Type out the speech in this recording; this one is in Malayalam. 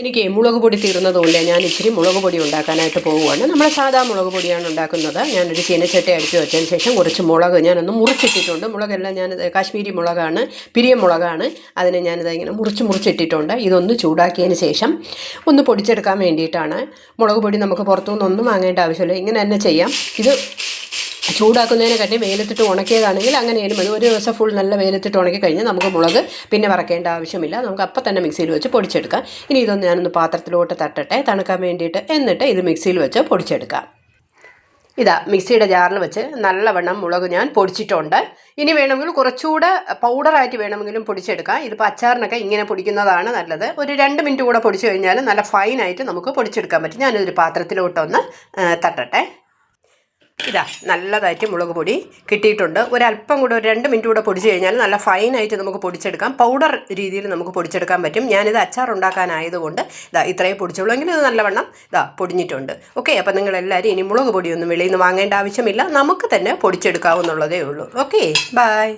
എനിക്ക് മുളക് പൊടി തീർന്നതുകൊണ്ട് ഞാൻ ഇച്ചിരി മുളക് പൊടി ഉണ്ടാക്കാനായിട്ട് പോവുകയാണ്. നമ്മൾ സാധാ മുളക് പൊടിയാണ് ഉണ്ടാക്കുന്നത്. ഞാനൊരു ചീനച്ചട്ടി അടിച്ചു വെച്ചതിന് ശേഷം കുറച്ച് മുളക് ഞാനൊന്ന് മുറിച്ചിട്ടിട്ടുണ്ട്. മുളകെല്ലാം ഞാൻ കാശ്മീരി മുളകാണ് പിരിയ മുളകാണ്. അതിനെ ഞാനിത് ഇങ്ങനെ മുറിച്ച് മുറിച്ചിട്ടിട്ടുണ്ട്. ഇതൊന്ന് ചൂടാക്കിയതിന് ശേഷം ഒന്ന് പൊടിച്ചെടുക്കാൻ വേണ്ടിയിട്ടാണ്. മുളക് പൊടി നമുക്ക് പുറത്തുനിന്നൊന്നും വാങ്ങേണ്ട ആവശ്യമില്ല. ഇങ്ങനെ തന്നെ ചെയ്യാം. ഇത് ചൂടാക്കുന്നതിനെക്കാട്ടി വെയിലത്തിട്ട് ഉണക്കിയതാണെങ്കിൽ അങ്ങനെയാലും മതി. ഒരു ദിവസം ഫുൾ നല്ല വെയിലത്തിട്ട് ഉണക്കി കഴിഞ്ഞാൽ നമുക്ക് മുളക് പിന്നെ വറക്കേണ്ട ആവശ്യമില്ല. നമുക്ക് അപ്പം തന്നെ മിക്സിയിൽ വെച്ച് പൊടിച്ചെടുക്കാം. ഇനി ഇതൊന്ന് ഞാനൊന്ന് പാത്രത്തിലോട്ട് തട്ടട്ടെ. തണുക്കാൻ വേണ്ടിയിട്ട് എന്നിട്ട് ഇത് മിക്സിയിൽ വെച്ച് പൊടിച്ചെടുക്കാം. ഇതാ മിക്സിയുടെ ജാറിൽ വെച്ച് നല്ലവണ്ണം മുളക് ഞാൻ പൊടിച്ചിട്ടുണ്ട്. ഇനി വേണമെങ്കിൽ കുറച്ചുകൂടെ പൗഡറായിട്ട് വേണമെങ്കിലും പൊടിച്ചെടുക്കാം. ഇതിപ്പോൾ അച്ചാറിനൊക്കെ ഇങ്ങനെ പൊടിക്കുന്നതാണ് നല്ലത്. ഒരു രണ്ട് മിനിറ്റ് കൂടെ പൊടിച്ചു കഴിഞ്ഞാൽ നല്ല ഫൈനായിട്ട് നമുക്ക് പൊടിച്ചെടുക്കാൻ പറ്റും. ഞാനൊരു പാത്രത്തിലോട്ടൊന്ന് തട്ടട്ടെ. ഇതാ നല്ലതായിട്ട് മുളക് പൊടി കിട്ടിയിട്ടുണ്ട്. ഒരല്പം കൂടെ ഒരു രണ്ട് മിനിറ്റ് കൂടെ പൊടിച്ച് കഴിഞ്ഞാൽ നല്ല ഫൈനായിട്ട് നമുക്ക് പൊടിച്ചെടുക്കാം. പൗഡർ രീതിയിൽ നമുക്ക് പൊടിച്ചെടുക്കാൻ പറ്റും. ഞാനിത് അച്ചാർ ഉണ്ടാക്കാനായതുകൊണ്ട് ഇതാ ഇത്രയും പൊടിച്ചുള്ളൂ. എങ്കിലും ഇത് നല്ലവണ്ണം ഇതാ പൊടിഞ്ഞിട്ടുണ്ട്. ഓക്കെ അപ്പം നിങ്ങളെല്ലാവരും ഇനി മുളക് പൊടിയൊന്നും വെളിയിൽ നിന്ന് വാങ്ങേണ്ട ആവശ്യമില്ല. നമുക്ക് തന്നെ പൊടിച്ചെടുക്കാവുന്നുള്ളതേ ഉള്ളൂ. Okay bye